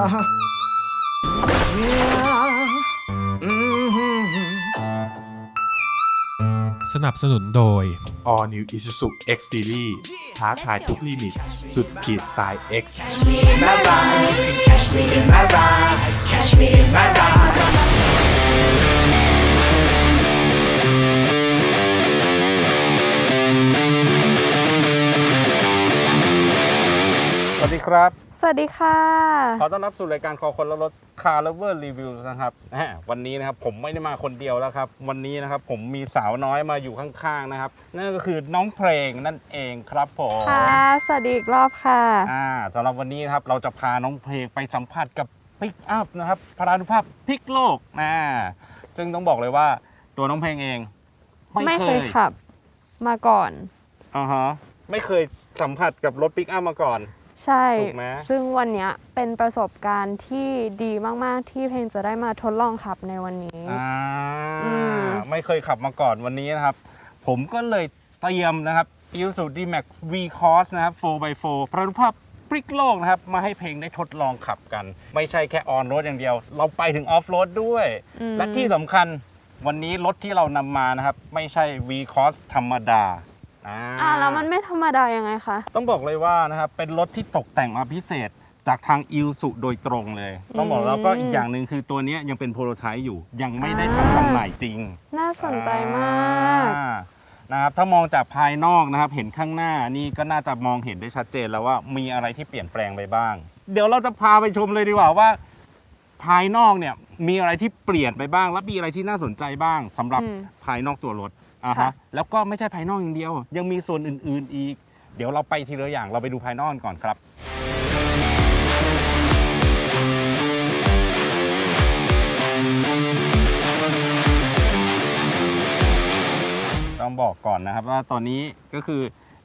อ่าฮะ Yeah อืมสนับสนุนโดย All New Isuzu X Series ท้าทายทุกลิมิต สุดขีดสไตล์ X my ride you can catch me in my ride catch me in my ride สวัสดีครับ สวัสดีค่ะ ขอต้อนรับสู่รายการคอคนละรถ Car Lover Review นะครับแหมวันนี้นะครับผมไม่ได้มาคนเดียวแล้วครับ วันนี้นะครับผมมีสาวน้อยมาอยู่ข้างๆนะครับ นั่นก็คือน้องเพลงนั่นเองครับผมค่ะ สวัสดีอีกรอบค่ะ อ่าสำหรับวันนี้นะครับเราจะพาน้องเพลงไปสัมผัสกับปิกอัพนะครับพรานุภาพพลิกโลกนะซึ่งต้องบอกเลยว่าตัวน้องเพลงเอง ไม่ไม่เคเคยยขับ มาก่อนอ่าฮะไม่เคยสัมผัสกับรถปิกอัพมาก่อน ใช่ ถูกไหมซึ่งวันเนี้ยเป็นประสบการณ์ที่ดีมาก ๆ ที่เพลงจะได้มาทดลองขับในวันนี้ อ่าอืม ไม่เคยขับมาก่อนวันนี้นะครับ ผมก็เลยเตรียมนะครับ i s u d m a x V Cross นะครับ 4x4 พรานุภาพพลิกโลกนะครับ มาให้เพลงได้ทดลองขับกัน ไม่ใช่แค่ออนโรดอย่างเดียว เราไปถึงออฟโรดด้วย อืมและที่สำคัญวันนี้รถที่เรานำมานะครับ ไม่ใช่ V Cross ธรรมดา อ่าอ่าแล้วมันไม่ธรรมดายังไงคะ ต้องบอกเลยว่านะครับเป็นรถที่ตกแต่งมาพิเศษจากทางอิลสุโดยตรงเลย ต้องบอกแล้วก็อีกอย่างหนึ่งคือตัวเนี้ยยังเป็นโปรโตไทป์อยู่ ยังไม่ได้ทำจำหน่ายจริง น่าสนใจมาก อ่านะครับถ้ามองจากภายนอกนะครับ เห็นข้างหน้านี่ก็น่าจะมองเห็นได้ชัดเจนแล้วว่ามีอะไรที่เปลี่ยนแปลงไปบ้าง เดี๋ยวเราจะพาไปชมเลยดีกว่าว่า ภายนอกเนี่ยมีอะไรที่เปลี่ยนไปบ้าง และมีอะไรที่น่าสนใจบ้างสำหรับอืม ภายนอกตัวรถ อ่าค่ะ ฮะแล้วก็ไม่ใช่ภายนอกอย่างเดียว ยังมีส่วนอื่น ๆ อีก เดี๋ยวเราไปทีละอย่างเราไปดูภายนอกกันก่อนครับ ต้องบอกก่อนนะครับว่าตอนนี้ก็คือ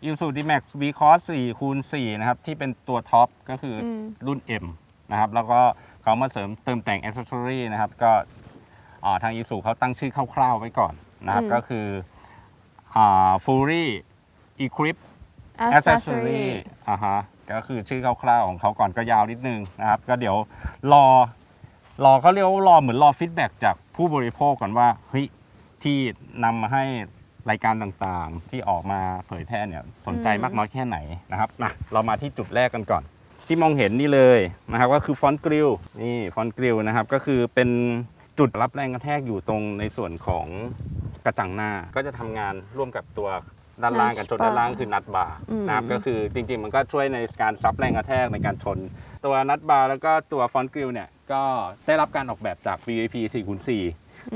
i s u d m a x V Cross 4คูณ4นะครับ ที่เป็นตัวท็อปก็คืออม รุ่น M นะครับ แล้วก็เขามาเสริมเติมแต่ง Accessory นะครับ ก็อ่าทาง i s u เขาตั้งชื่อคร่าวๆไว้ก่อน นะครับอืม ก็คืออ่า Fury Equip Accessory อ่าฮะก็คือชื่อคร่าวๆของเขาก่อนก็ยาวนิดนึงนะครับ ก็เดี๋ยวรอรอเขาเรียกว่ารอเหมือนรอฟีดแบ็กจากผู้บริโภคก่อนว่าเฮ้ยที่นำมาให้รายการต่างๆ ที่ออกมาเผยแพร่เนี่ยสนใจอืม มากน้อยแค่ไหนนะครับมาเรามาที่จุดแรกกันก่อน ที่มองเห็นนี่เลยนะครับก็คือฟอนต์กริลนี่ฟอนต์กริลนะครับก็คือเป็นจุดรับแรงกระแทกอยู่ตรงในส่วนของ กระจังหน้าก็จะทำงานร่วมกับตัวด้านล่างกันชนด้านล่างคือนัดบาร์อืมนะครับก็คือจริง ๆ มันก็ช่วยในการซับแรงกระแทกในการชน ตัวนัดบาร์แล้วก็ตัวฟอนต์กริลเนี่ยก็ได้รับการออกแบบจาก VAP 4x4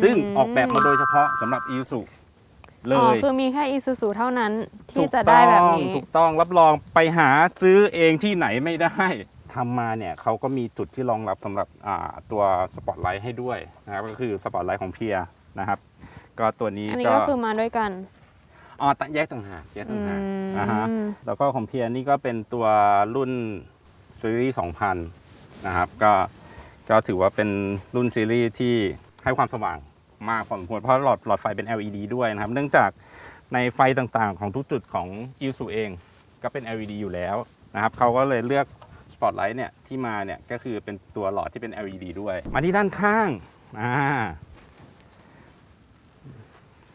ซึ่งออกแบบมาโดยเฉพาะสำหรับ i s u เลอ๋อยคือมีแค่อีซูซูเท่านั้นที่ถูกจะได้แบบนี้ต้องถูกต้องรับรองไปหาซื้อเองที่ไหนไม่ได้ทำมาเนี่ยเขาก็มีจุดที่รองรับสำหรับอ่าตัวสปอตไลท์ให้ด้วยนะครับก็คือสปอตไลท์ของเพียนะครับ ก็ตัวนี้อันนี้ก็ก็คือมาด้วยกันอ๋อแยกต่างหากแยกอืต่างหากมอ่าฮะแล้วก็ของเพียนี่ก็เป็นตัวรุ่นซีรีส์2000 นะครับก็ก็ถือว่าเป็นรุ่นซีรีส์ที่ให้ความสว่างมากพอสมควรเพราะหลอดหลอดไฟเป็น LED ด้วยนะครับ เนื่องจากในไฟต่างๆ ของทุกจุดของอิซูเอง ก็เป็น LED อยู่แล้วนะครับเขาก็เลยเลือกสปอตไลท์เนี่ยที่มาเนี่ยก็คือเป็นตัวหลอดที่เป็น LED ด้วย มาที่ด้านข้างอ่า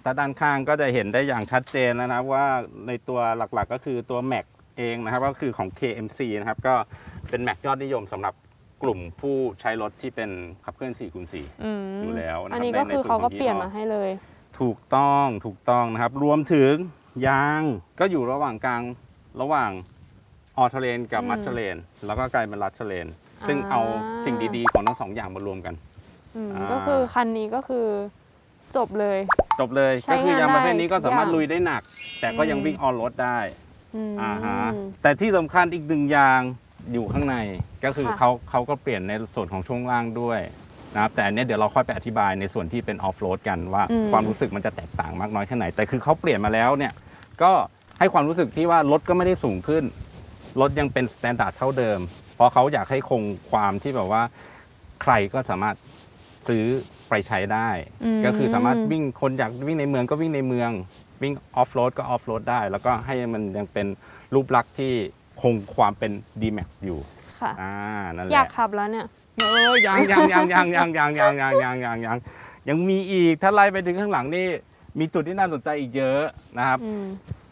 ถ้าด้านข้างก็จะเห็นได้อย่างชัดเจนแล้วนะครับว่าในตัวหลักๆก็คือตัว Mac เองนะครับ ก็คือของ KMC นะครับ ก็เป็น Mac ยอดนิยมสำหรับกลุ่มผู้ใช้รถที่เป็นขับเคลื่อน4คูณ4อืมอยู่แล้วนะครับอันนี้ในก็ในคือส่วนเขาก็ของยี่ห้อเปลี่ยนมาให้เลย ถูกต้องถูกต้องนะครับ รวมถึงยางก็อยู่ระหว่างกลางระหว่างออเทเลนกับอืมมัชเชเลนแล้วก็กลายเป็นรัชเชเลนซึ่งอ่าเอาสิ่งดีๆ ของทั้งสองอย่างมารวมกันอืมอ่าก็คือคันนี้ก็คือจบเลย จบเลยใช้ก็คือยางประเภทนี้ก็งานได้สามารถทุกอย่าง ลุยได้หนัก แต่ก็ยังอืมวิ่งออนรถได้อืมอ่าฮะแต่ที่สำคัญอีกหนึ่งอย่างอยู่ข้างในก็คือค่ะ เขาเขาก็เปลี่ยนในส่วนของช่วงล่างด้วยนะครับแต่อันเนี้ยเดี๋ยวเราค่อยไปอธิบายในส่วนที่เป็นออฟโรดกันว่าอืม ความรู้สึกมันจะแตกต่างมากน้อยแค่ไหน แต่คือเขาเปลี่ยนมาแล้วเนี่ยก็ให้ความรู้สึกที่ว่ารถก็ไม่ได้สูงขึ้น รถยังเป็นสแตนดาร์ดเท่าเดิม เพราะเขาอยากให้คงความที่แบบว่า ใครก็สามารถซื้อ ไปใช้ได้มก็คือสามารถวิ่งคนอยากวิ่งในเมืองก็วิ่งในเมือง วิ่งออฟโรดก็ออฟโรดได้ แล้วก็ให้มันยังเป็นรูปลักษณ์ที่คงความเป็น D-Max อยู่ๆค่ะ อ่านั่นแหอยาละกขับแล้วเนี่ย เออยังยังยังยังยังยังยังยังยังยังยังยังมีอีกถ้าไล่ไปถึงข้างหลังนี่มีจุดที่น่าสนใจอีกเยอะนะครับ อืม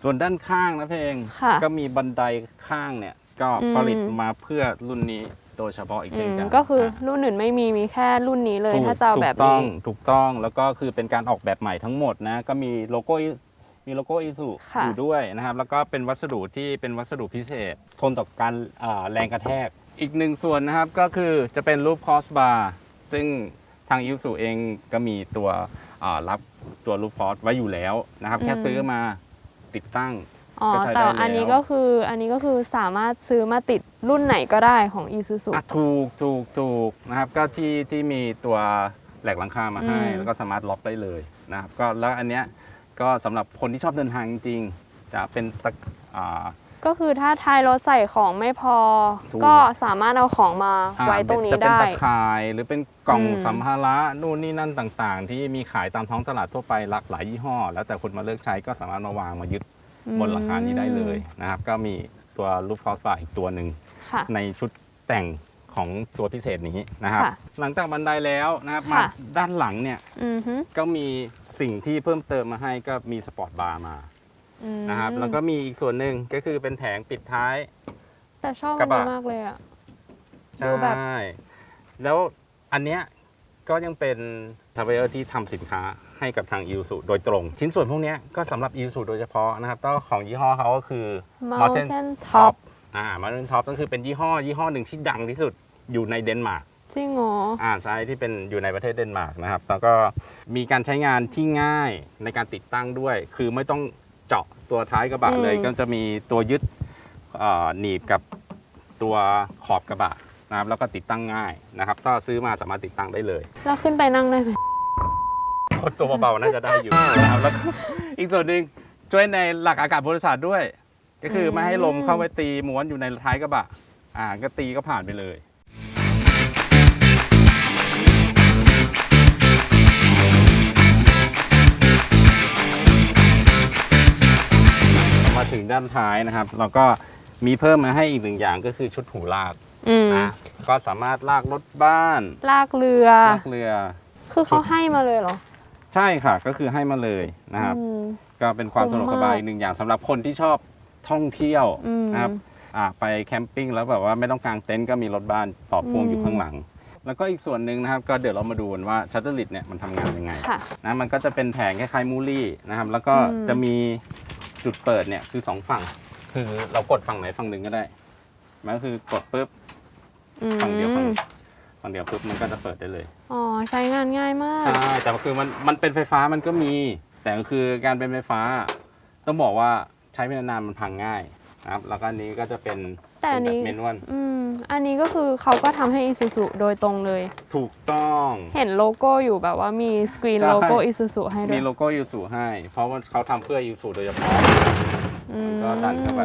ส่วนด้านข้างนะเพลงค่ะก็มีบันไดข้างเนี่ย ก็อืมผลิตมาเพื่อรุ่นนี้ โดยเฉพาะอีกอืเช่นมกันก็คือนะรุ่นอื่นไม่มีมีแค่รุ่นนี้เลย ถูกถ้าจะเอาแบบถูกต้อนี้ งถูกต้องแล้วก็คือเป็นการออกแบบใหม่ทั้งหมดนะก็มีโลโก้มีโลโก้อิสุค่ะ อยู่ด้วยนะครับ แล้วก็เป็นวัสดุที่เป็นวัสดุพิเศษ ทนต่อการอ่าแรงกระแทก อีกหนึ่งส่วนนะครับก็คือจะเป็นรูปคอสบาร์ซึ่งทางอิสุเองก็มีตัวอ่ารับตัวรูปคอสไว้อยู่แล้วนะครับ แค่ซื้อมาติดตั้ง อ๋อก็ใช้แต่ได้แล้วอันนี้ก็คืออันนี้ก็คือสามารถซื้อมาติดรุ่นไหนก็ได้ของ Isuzu อะถูกถูกถูกนะครับ ก็ที่ที่มีตัวแหลกหลังคามาให้ อืม แล้วก็สามารถล็อกได้เลยนะครับ ก็แล้วอันเนี้ยก็สำหรับคนที่ชอบเดินทางจริงๆจะเป็นตะอ่า ก็คือถ้าท้ายรถใส่ของไม่พอ ถูก ก็สามารถเอาของมาอ่าไว้ตรงนี้จะเป็นได้ ตะข่ายหรือเป็นกล่องอืม สัมภาระนู่นนี่นั่นต่างๆ ที่มีขายตามท้องตลาดทั่วไปหลากหลายยี่ห้อ แล้วแต่คนมาเลือกใช้ก็สามารถมาวางมายึด บนหลังคานี้ได้เลยนะครับ ก็มีตัวลูฟคอสบาร์อีกตัวหนึ่งค่ะ ในชุดแต่งของตัวพิเศษนี้นะครับ ค่ะ หลังจากบันไดแล้วนะครับมาค่ะด้านหลังเนี่ยอือฮึก็มีสิ่งที่เพิ่มเติมมาให้ก็มีสปอร์ตบาร์มาอืมนะครับแล้วก็มีอีกส่วนหนึ่งก็คือเป็นแผงปิดท้าย แต่ชอบกอัระนบะ นี้มากเลยอะใช่ดูแบบแล้วอันเนี้ยก็ยังเป็นทัพเวอร์ที่ทำสินค้า ให้กับทางอิ s สุโดยตรง ชิ้นส่วนพวกเนี้ยก็สำหรับอิ s สุโดยเฉพาะนะครับก็ของยี่ห้อเขาก็คือ Mountain Top อ่า Mountain Top ก็คือเป็นยี่ห้อยี่ห้อหนึ่งที่ดังที่สุดอยู่ในเดนมาร์กจริงเหรออ่าใช่ที่เป็นอยู่ในประเทศเดนมาร์กนะครับแล้วก็มีการใช้งานที่ง่ายในการติดตั้งด้วย คือไม่ต้องเจาะตัวท้ายกระบะอืมเลย ก็จะมีตัวยึดเอ่อหนีบกับตัวขอบกระบะนะครับแล้วก็ติดตั้งง่ายนะครับก็ซื้อมาสามารถติดตั้งได้เลย เราขึ้นไปนั่งได้ไหมคน ตัวเบาๆน่าจะได้อยู่นะครับแล้วก็อีกส่วนหนึ่งช่วยในหลักอากาศบริษัทด้วย ก็คือไม่ให้ลมเข้าไปตีม้วนอยู่ในท้ายกระบะ อ่าก็ตีก็ผ่านไปเลยมาถึงด้านท้ายนะครับ เราก็มีเพิ่มมาให้อีกหนึ่งอย่างก็คือชุดหูลากอืมนะก็สามารถลากรถบ้าน ลากเรือ ลากเรือ คือเขาให้มาเลยเหรอ ใช่ค่ะก็คือให้มาเลยนะครับ อืม ก็เป็นความสะดวกสบายอีกหนึ่งอย่างสำหรับคนที่ชอบท่องเที่ยวอืม นะครับอ่าไปแคมปิ้งแล้วแบบว่าไม่ต้องกางเต็นท์ก็มีรถบ้านต่อพ่วงอืม อยู่ข้างหลัง แล้วก็อีกส่วนหนึ่งนะครับก็เดี๋ยวเรามาดูกันว่าชัตเตอร์ลิดเนี่ยมันทำงานยังไงค่ะ นะมันก็จะเป็นแผงคล้ายๆมูลี่นะครับ แล้วก็อืม จะมีจุดเปิดเนี่ยคือสองฝั่ง คือเรากดฝั่งไหนฝั่งหนึ่งก็ได้มันก็คือกดปุ๊บอืมฝั่งเดียวฝั่งฝั่งเดียวปุ๊บมันก็จะเปิดได้เลย อ๋อใช้งานง่ายมาก ใช่แต่คือมันมันเป็นไฟฟ้ามันก็มี แต่ก็คือการเป็นไฟฟ้า ต้องบอกว่าใช้ไปนานๆมันพังง่ายนะครับ แล้วก็อันนี้ก็จะเป็นแต่อันนี้ เป็นแบบเมนวลอืม อันนี้ก็คือเขาก็ทำให้ Isuzu โดยตรงเลย ถูกต้อง เห็นโลโก้อยู่แบบว่ามีสกรีนใช่ โลโก้ Isuzu ให้ด้วมียโลโก้ยูสุให้ เพราะว่าเขาทำเพื่อยูสุโดยเฉพาะ อืม ก็ดันเข้าไป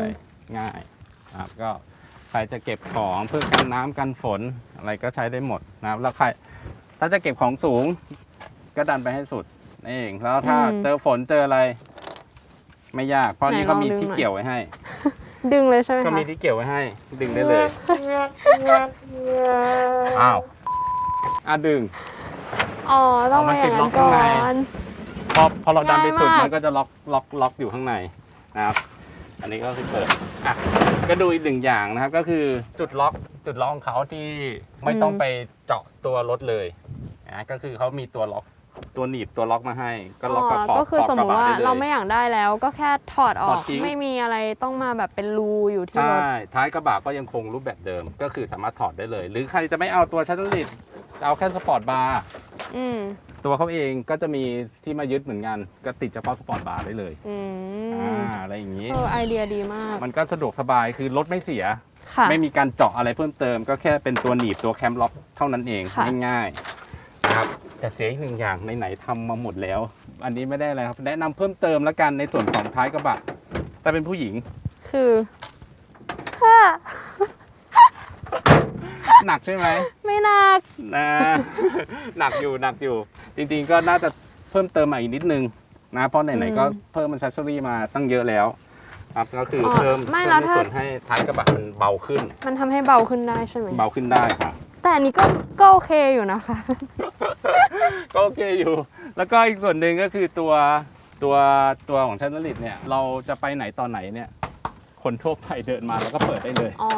ง่ายนะครับก็ใครจะเก็บของเพื่อกันน้ำกันฝนอะไรก็ใช้ได้หมดนะครับแล้วใคร ถ้าจะเก็บของสูง ก็ดันไปให้สุดนั่นเอง แล้วถ้าเจอฝนเจออะไร ไม่ยาก เพราะนี่เขามีที่เกี่ยวไว้ให้ ดึงเลยใช่ไหมก็คะมีที่เกี่ยวไว้ให้ ดึงได้เลย อ้าวอะดึง อ๋อต้องเอามัมานอย่างติดล็นั้อกนก่อข้างใน น พอพอเราดันไปสุดง่ายมาก มันก็จะล็อกล็อกล็อกอยู่ข้างในนะครับ อันนี้ก็คือเปิดอะก็ดูอีกหนึ่งอย่างนะครับ ก็คือจุดล็อกจุดล็อกของเขาที่ไม่ต้องไปเจาะตัวรถเลย นะก็คือเขามีตัวล็อกตัวหนีบตัวล็อกมาให้ ก็ล็อกกับขอบก็คือขบสมมติว่ากะบะได้ลย เราไม่อยากได้แล้ว ก็แค่ถอดออถอก ดทิ้ง ไม่มีอะไรต้องมาแบบเป็นรูอยู่ที่ใช่รถท้ายกระบะก็ยังคงรูปแบบเดิม ก็คือสามารถถอดได้เลย หรือใครจะไม่เอาตัวชัตเตอร์ลิดเอาแค่สปอร์ตบาร์อืมตัวเขาเองก็จะมีที่มายึดเหมือนกันก็ติดเฉพาะสปอร์ตบาร์ได้เลยอืมอ่าอะไรอย่างนี้ เออไอเดียดีมากมันก็สะดวกสบายคือรถไม่เสีย ค่ะ ไม่มีการเจาะอะไรเพิ่มเติม ก็แค่เป็นตัวหนีบตัวแคมล็อกเท่านั้นเองค่ะ ง่ายๆ นะครับแต่เสียอีกหนึ่งอย่างไหนๆทำมาหมดแล้ว อันนี้ไม่ได้อะไรครับ แนะนำเพิ่มเติมแล้วกันในส่วนของท้ายกระบะแต่เป็นผู้หญิง คือค่ะหนักใช่ไหม ไม่หนัก นะ หนักอยู่หนักอยู่ จริงๆก็น่าจะเพิ่มเติมมาอีกนิดนึงนะเพราะไหนๆก็เพิ่มมันซัสซอรี่มาตั้งเยอะแล้วครับก็คืออ๋อเพิ่มไม่เพิ่แล้วในถ้า ส่วนให้ท้ายกระบะมันเบาขึ้น มันทำให้เบาขึ้นได้ใช่ไหมเบาขึ้นได้ค่ะ แต่อันนี้ก็ก็โอเคอยู่นะคะ ก็โอเคอยู่ แล้วก็อีกส่วนหนึ่งก็คือตัวตัวตัวของชันนลิตเนี่ย เราจะไปไหนตอนไหนเนี่ย คนทั่วไปเดินมาแล้วก็เปิดได้เลย อ๋อ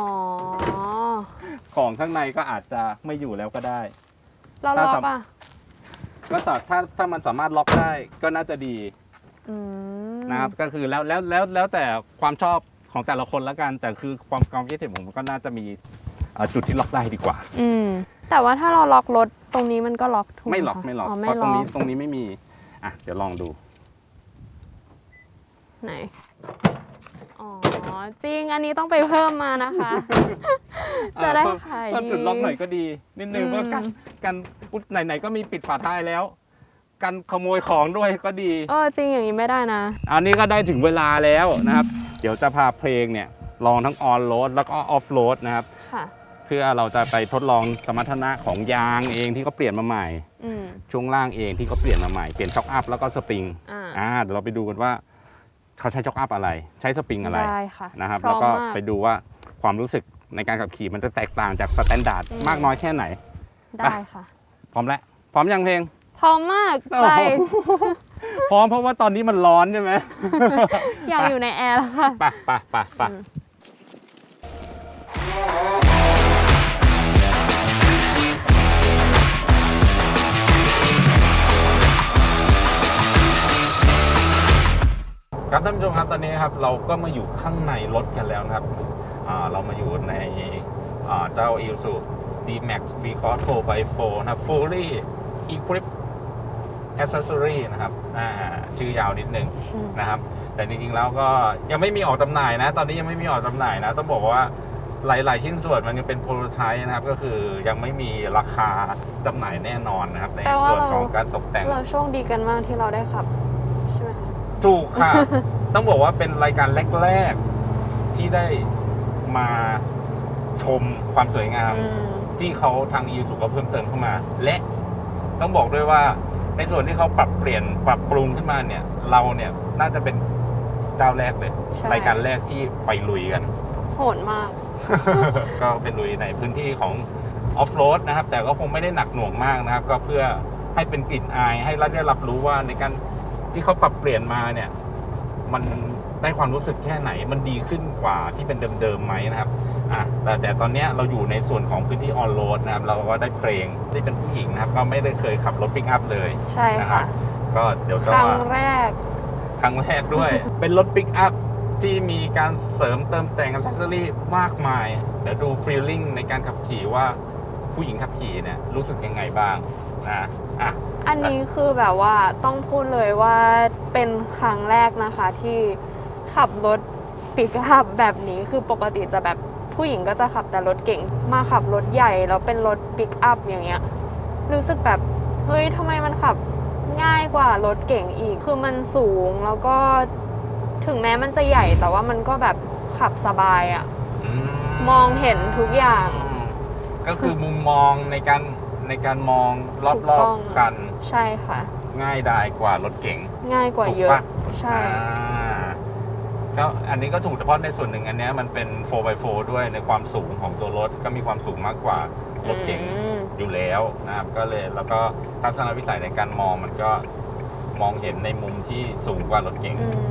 ของข้างในก็อาจจะไม่อยู่แล้วก็ได้ เราล็อกอะก็แต่ถ้าถ้ามันสามารถล็อกได้ก็น่าจะดีอืมนะครับก็คือแล้วแล้วแล้วแล้วแต่ความชอบของแต่ละคนละกัน แต่คือความความคิดเห็นผมก็น่าจะมีเอ่อ จุดที่ล็อกได้ดีกว่า อืมแต่ว่าถ้าเราล็อกรถตรงนี้มันก็ล็อกถูกหไม่ล็อกคะไม่ล็อกอ๋อไม่เพราะตล็รงอกนี้ตรงนี้ไม่มีอะเดี๋ยวลองดู ไหนอ๋อจริงอันนี้ต้องไปเพิ่มมานะคะ จะได้เพิ่มขายเพิ่มดีจุดล็อกหน่อยก็ดี นิดนึงอืมเพื่อกันกันอุ๊ยไหนๆก็มีปิดฝาท้ายแล้ว กันขโมยของด้วยก็ดีเออจริงอย่างนี้ไม่ได้นะ อันนี้ก็ได้ถึงเวลาแล้วนะครับ เดี๋ยวจะพาเพลงเนี่ยลองทั้งออนโรดแล้วก็ออฟโรดนะครับค่ะ เพื่อเราจะไปทดลองสมรรถนะของยางเองที่เขาเปลี่ยนมาใหม่ อืม ช่วงล่างเองที่เขาเปลี่ยนมาใหม่ เปลี่ยนช็อคอัพแล้วก็สปริงอ่าอ่าเดี๋ยวเราไปดูกันว่าเขาใช้ช็อคอัพอะไร ใช้สปริงอะไรได้ค่ะนะครับพร้แล้อวมก็มากไปดูว่าความรู้สึกในการขับขี่มันจะแตกต่างจากสแตนดาร์ดอืมมากน้อยแค่ไหน ได้ค่ะ พร้อมแล้วพร้อมยังเพลง พร้อมมากโอ้ไปโห พร้อมเพราะว่าตอนนี้มันร้อนใช่ไหม อยากอยู่ในแอร์แล้วค่ะ ไปไปไปไปอื ผู้ชมครับตอนนี้ครับเราก็มาอยู่ข้างในรถกันแล้วนะครับอ่าเรามาอยู่ในอ่าเจ้า i s u D-Max V Cross 4x4 นะครับ Fully Equipped Accessory นะครับอ่าชื่อยาวนิดนึงอืมนะครับ แต่จริงๆแล้วก็ยังไม่มีออกจำหน่ายนะ ตอนนี้ยังไม่มีออกจำหน่ายนะ ต้องบอกว่าหลายๆ ชิ้นส่วนมันยังเป็นโปรโตไทป์นะครับ ก็คือยังไม่มีราคาจำหน่ายแน่นอนนะครับ ในแปลว่าส่วนเราของการตกแต่ง เราโชคดีกันมากที่เราได้ขับ ใช่ไหมคะถูกค่ะ ต้องบอกว่าเป็นรายการแรกๆ ที่ได้มาชมความสวยงาม อืม ที่เขาทางอีสุก็เพิ่มเติมเข้ามา และต้องบอกด้วยว่าในส่วนที่เขาปรับเปลี่ยนปรับปรุงขึ้นมาเนี่ย เราเนี่ยน่าจะเป็นเจ้าแรกเลยใช่ รายการแรกที่ไปลุยกัน โหดมาก ก็เป็นลุยในพื้นที่ของออฟโรดนะครับ แต่ก็คงไม่ได้หนักหน่วงมากนะครับ ก็เพื่อให้เป็นกลิ่นอายให้เราได้รับรู้ว่าในการที่เขาปรับเปลี่ยนมาเนี่ย มันได้ความรู้สึกแค่ไหนมันดีขึ้นกว่าที่เป็นเดิมๆไหมนะครับอะแต่แต่ตอนเนี้ยเราอยู่ในส่วนของพื้นที่ออนโรดนะครับ เราก็ได้เพลงที่เป็นผู้หญิงนะครับ ก็ไม่ได้เคยขับรถปิกอัพเลยใช่นะครัค่ะบก็เดี๋ยวคก็รั้งว่าแรก ครั้งแรกด้วย เป็นรถปิกอัพที่มีการเสริมเติมแต่งอัซเซอรี่มากมาย เดี๋ยวดูฟีลลิ่งในการขับขี่ว่าผู้หญิงขับขี่เนี่ยรู้สึกยังไงบ้างนะอะ อันนี้คือแบบว่าต้องพูดเลยว่าเป็นครั้งแรกนะคะที่ขับรถปิกอัพแบบนี้คือปกติจะแบบผู้หญิงก็จะขับแต่รถเก่ง มาขับรถใหญ่แล้วเป็นรถปิกอัพอย่างเงี้ย รู้สึกแบบเฮ้ยทำไมมันขับง่ายกว่ารถเก่งอีก คือมันสูงแล้วก็ถึงแม้มันจะใหญ่แต่ว่ามันก็แบบขับสบายอะอืมองเห็นทุกอย่าง ก็คือมุมมองในการในการมองรถูกต้ออบงๆกัน ใช่ค่ะ ง่ายดายกว่ารถเก๋ง ง่ายกว่าถูกเยอะปะ ใช่ อ่าก็อันนี้ก็ถูกเฉพาะในส่วนหนึ่งอันเนี้ยมันเป็น 4x4 ด้วยในความสูงของตัวรถก็มีความสูงมากกว่ารถเก๋งอืม อยู่แล้วนะครับ ก็เลยแล้วก็ทัศนวิสัยในการมองมันก็มองเห็นในมุมที่สูงกว่ารถเก๋ง อืม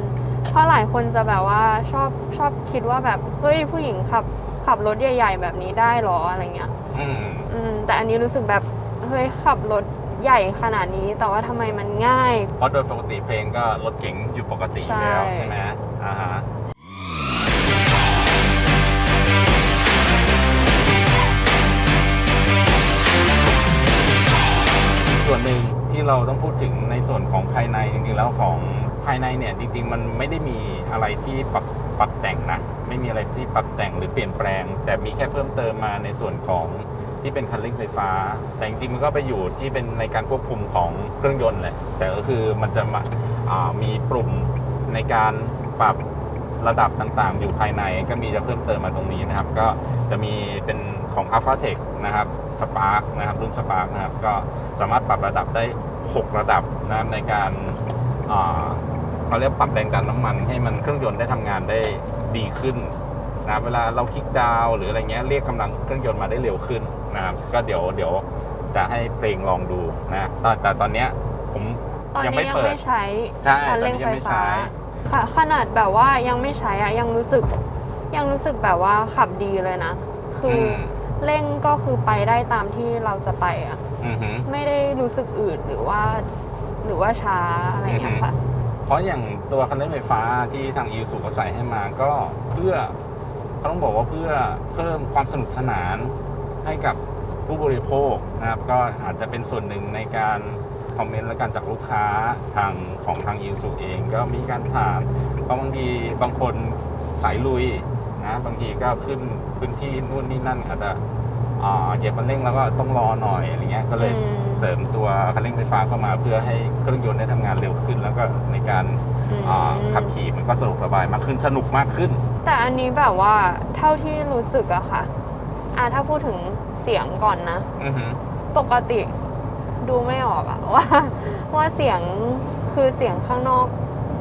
เพราะหลายคนจะแบบว่าชอบชอบคิดว่าแบบเฮ้ยผู้หญิงขับขับรถใหญ่ ๆ แบบนี้ได้หรออะไรเงี้ยอืม อืมแต่อันนี้รู้สึกแบบเฮ้ยขับรถ ใหญ่ขนาดนี้ แต่ว่าทำไมมันง่าย เพราะโดยปกติเพลงก็รถเก๋งอยู่ปกติอยู่แล้วใช่ใช่ไหมอ่าฮะส่วนหนึ่งที่เราต้องพูดถึงในส่วนของภายในจริงๆแล้วของภายในเนี่ยจริง ๆ มันไม่ได้มีอะไรที่ปรับปรับแต่งนะไม่มีอะไรที่ปรับแต่งหรือเปลี่ยนแปลง แต่มีแค่เพิ่มเติมมาในส่วนของ ที่เป็นคันเร่งไฟฟ้า แต่จริงๆมันก็ไปอยู่ที่เป็นในการควบคุมของเครื่องยนต์แหละแต่ก็คือมันจะมามีปุ่มในการปรับระดับต่างๆ อยู่ภายในก็มีจะเพิ่มเติมมาตรงนี้นะครับ ก็จะมีเป็นของ a l p h a t e c h นะครับสปาร์กนะครับรุ่นสปาร์กนะครับ ก็สามารถปรับระดับได้ 6 ระดับนะในการเขาเรียกปรับแรงดันน้ำมันให้มันเครื่องยนต์ได้ทำงานได้ดีขึ้น นะเวลาเราคลิกดาวน์หรืออะไรเงี้ยเรียกกำลังเครื่องยนต์มาได้เร็วขึ้นนะครับก็เดี๋ยวเดี๋ยวจะให้เพลงลองดูนะแต่แต่ตอนเนี้ยผมตอนยังนี้ไม่ยังเปิด ไม่ใช้ใช่คันตอนเร่งนี้ยัไฟงไม่ฟ้าใช้ค่ะขนาดแบบว่ายังไม่ใช้อะยังรู้สึก ยังรู้สึกแบบว่าขับดีเลยนะ คืออมเร่งก็คือไปได้ตามที่เราจะไปอะอือหือ ไม่ได้รู้สึกอืดหรือว่า หรือว่าช้าอะไรอย่างเงี้ยค่ะ เพราะอย่างตัวคันเร่งไฟฟ้าที่ทางอีสุเขาใส่ให้มาก็เพื่อเขา ต้องบอกว่าเพื่อเพิ่มความสนุกสนานให้กับผู้บริโภคนะครับ ก็อาจจะเป็นส่วนหนึ่งในการคอมเมนต์และการจากลูกค้าทางของทางอีสุเองก็มีการถามเพราะบางทีบางคนสายลุยนะบางทีก็ขึ้นพื้นที่นู่นนี่นั่นอาจจะอ่าเหยียบคันเร่งแล้วก็ต้องรอหน่อยอะไรเงี้ยก็เลย เสริมตัวคันเร่งไฟฟ้าเข้ามาเพื่อให้เครื่องยนต์ได้ทำงานเร็วขึ้น แล้วก็ในการอืมอ่าขับขี่มันก็สะดวกสบายมากขึ้นสนุกมากขึ้น แต่อันนี้แบบว่าเท่าที่รู้สึกอะค่ะ อะถ้าพูดถึงเสียงก่อนนะ อือหือปกติดูไม่ออกอะว่า ว่าเสียงคือเสียงข้างนอก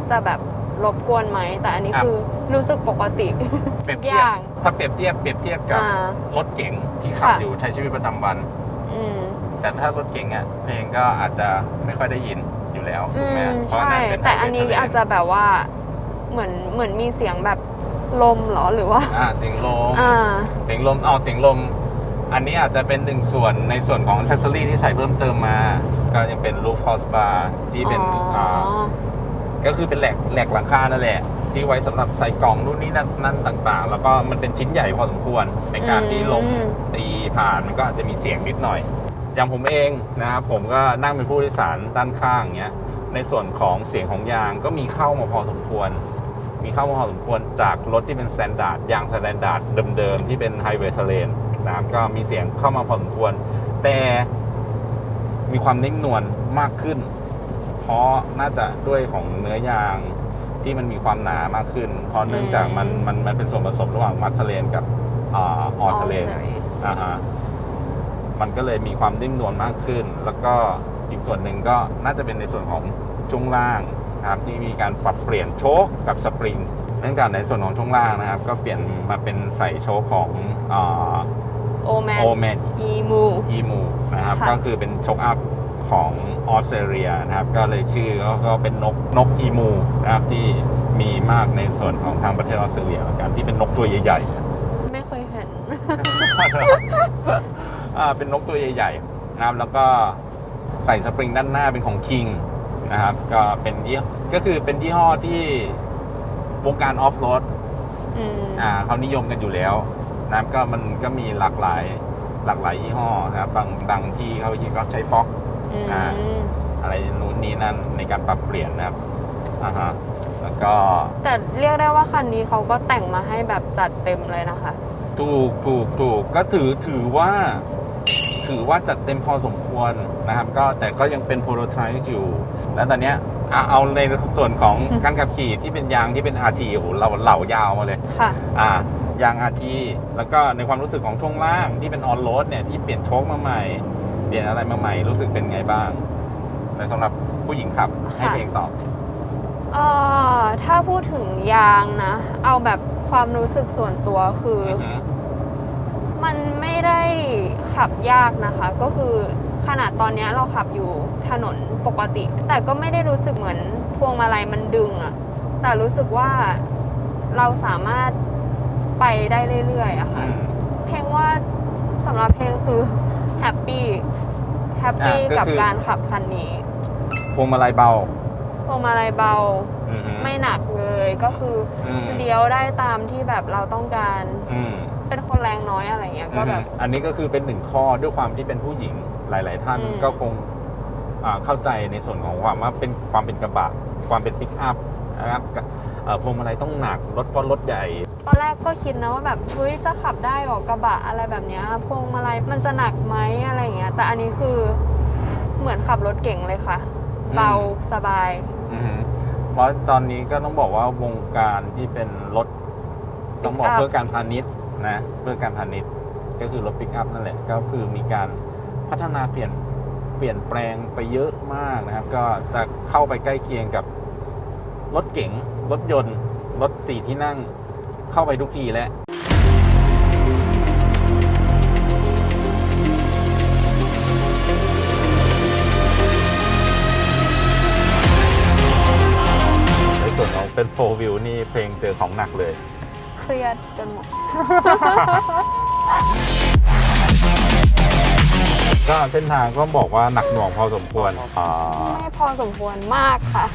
จะแบบรบกวนไหม แต่อันนี้ครับคือรู้สึกปกติ เปรียบอเทียบย่าง ถ้าเปรียบเทียบเปรียบเทียบกับอ่ารถเก๋งที่ขับค่ะ อยู่ใช้ชีวิตประจำวันอืม แต่ถ้ารถเก๋งอะเพลงก็อาจจะไม่ค่อยได้ยินอยู่แล้วถูอืกไหมมเพราะใช่ นั่นเป็นแต่อันนี้ highway อาจจะแบบว่าเหมือนเหมือนมีเสียงแบบลมเหรอหรือว่า อ่าเสียงลมอ่า เสียงลมเอาเสียงลม อันนี้อาจจะเป็นหนึ่งส่วนในส่วนของอ c เซสซอรี่ที่ใส่เพิ่มเติมมา ก็ยังเป็น roof house bar ที่เป็นอ๋ออ่า ก็คือเป็นแหลกแหลกหลังคานั่นแหละ ที่ไว้สำหรับใส่กล่องนู่นนี่นั่นนั่นต่างๆ แล้วก็มันเป็นชิ้นใหญ่พอสมควรในการที่ลมอืม ตีผ่านมันก็อาจจะมีเสียงนิดหน่อย อย่างผมเองนะครับผมก็นั่งเป็นผู้โดยสารด้านข้างอย่างเงี้ยในส่วนของเสียงของยางก็มีเข้ามาพอสมควร มีเข้ามาพอสมควรจากรถที่เป็นสแตนดาร์ดยางสแตนดาร์ดเดิมๆที่เป็นไฮเวย์เทเลนนะครับก็มีเสียงเข้ามาพอสมควร แต่มีความนิ่มนวลมากขึ้น เพราะน่าจะด้วยของเนื้อยางที่มันมีความหนามากขึ้น เพราะเนื่องจากมันมันมันเป็นส่วนผสมระหว่างมัดเทเลนกับอ่าออเทเลนอ่าฮะ มันก็เลยมีความนิ่มนวลมากขึ้น แล้วก็อีกส่วนหนึ่งก็น่าจะเป็นในส่วนของช่วงล่างนะครับที่มีการปรับเปลี่ยนโชคกับสปริงเนื่องจากในส่วนของช่วงล่างนะครับ ก็เปลี่ยนมาเป็นใส่โชคของอ่าโอแมนโอเมนอีมูอีมูนะครับค่ะก็คือเป็นโชคอัพของออสเตรเลียนะครับ ก็เลยชื่อก็ก็เป็นนกนกอีมูนะครับที่มีมากในส่วนของทางประเทศออสเตรเลียเหมือนกันที่เป็นนกตัวใหญ่ๆไม่เคยเห็นอ่า เป็นนกตัวใหญ่ๆนะครับแล้วก็ใส่สปริงด้านหน้าเป็นของ King นะครับก็เป็นยี่ก็คือเป็นยี่ห้อที่วงการออฟโรดอืมอ่าเขานิยมกันอยู่แล้วนะครับก็มันก็มีหลากหลายหลากหลายยี่ห้อนะครับบางดังที่เขายิงก็ใช้ฟ็อกอืมอ่าอะไรนู้นนี้นั่นในการปรับเปลี่ยนนะครับอ่าฮะแล้วก็แต่เรียกได้ว่าคันนี้เขาก็แต่งมาให้แบบจัดเต็มเลยนะคะ ถูกถูกถูกก็ถือถือว่า ถือว่าจัดเต็มพอสมควรนะครับ ก็แต่ก็ยังเป็นโปรโตไทป์อยู่ แล้วตอนเนี้ยอะเอาในส่วนของอืมการขับขี่ที่เป็นยางที่เป็น RT โอ้โหเราเหล่ายาวมาเลย ค่ะ อ่ายาง RT แล้วก็ในความรู้สึกของช่วงล่างที่เป็นออนโรดเนี่ยที่เปลี่ยนโชคมาใหม่ เปลี่ยนอะไรมาใหม่รู้สึกเป็นไงบ้างในสำหรับผู้หญิงขับให้ค่ะเพลงตอบ เอ่อถ้าพูดถึงยางนะ เอาแบบความรู้สึกส่วนตัวคืออือฮึ มันไม่ได้ขับยากนะคะ ก็คือขนาดตอนเนี้ยเราขับอยู่ถนนปกติ แต่ก็ไม่ได้รู้สึกเหมือนพวงมาลัยมันดึงอะแต่รู้สึกว่าเราสามารถไปได้เรื่อยๆอะอืค่ะมเพลงว่าสำหรับเพลงคือแฮปปี้แฮปปี้อะก็กับคือการขับคันนี้พวงมาลัยเบาพวงมาลัยเบาอือฮึไม่หนักเลยก็คืออืมเลี้ยวได้ตามที่แบบเราต้องการ อืมเป็นคน แรงน้อยอะไรเงี้ยก็แบบอืมอันนี้ก็คือเป็นหนึ่งข้อด้วยความที่เป็นผู้หญิงหลาย ๆ ท่านอืม ก็คงอ่าเข้าใจในส่วนของความว่าเป็นความเป็นกระบะความเป็นปิกอัพนะครับกับเอ่อพวงมาลัยต้องหนักรถก็รถใหญ่ ตอนแรกก็คิดนะว่าแบบเฮ้ยจะขับได้หรอกระบะอะไรแบบเนี้ยพวงมาลัยมันจะหนักไหมอะไรเงี้ย แต่อันนี้คือเหมือนขับรถเก่งเลยค่ะอืมเบาสบาย อือฮึเพราะตอนนี้ก็ต้องบอกว่าวงการที่เป็นรถ ต้องบอก Pick up เพื่อการพาณิชย์ นะเพื่อการพาณิชย์ก็คือรถปิกอัพนั่นแหละก็คือมีการพัฒนาเปลี่ยนเปลี่ยนแปลงไปเยอะมากนะครับ ก็จะเข้าไปใกล้เคียงกับรถเก๋งรถยนต์รถสี่ที่นั่งเข้าไปทุกทีแล้วในส่วนของเป็นโฟวิวนี่เพลงเจอของหนักเลย เครียดจนหมด ก็เส้นทางก็บอกว่าหนักหน่วงพอสมควรอ่า ไม่พอสมควรมากค่ะ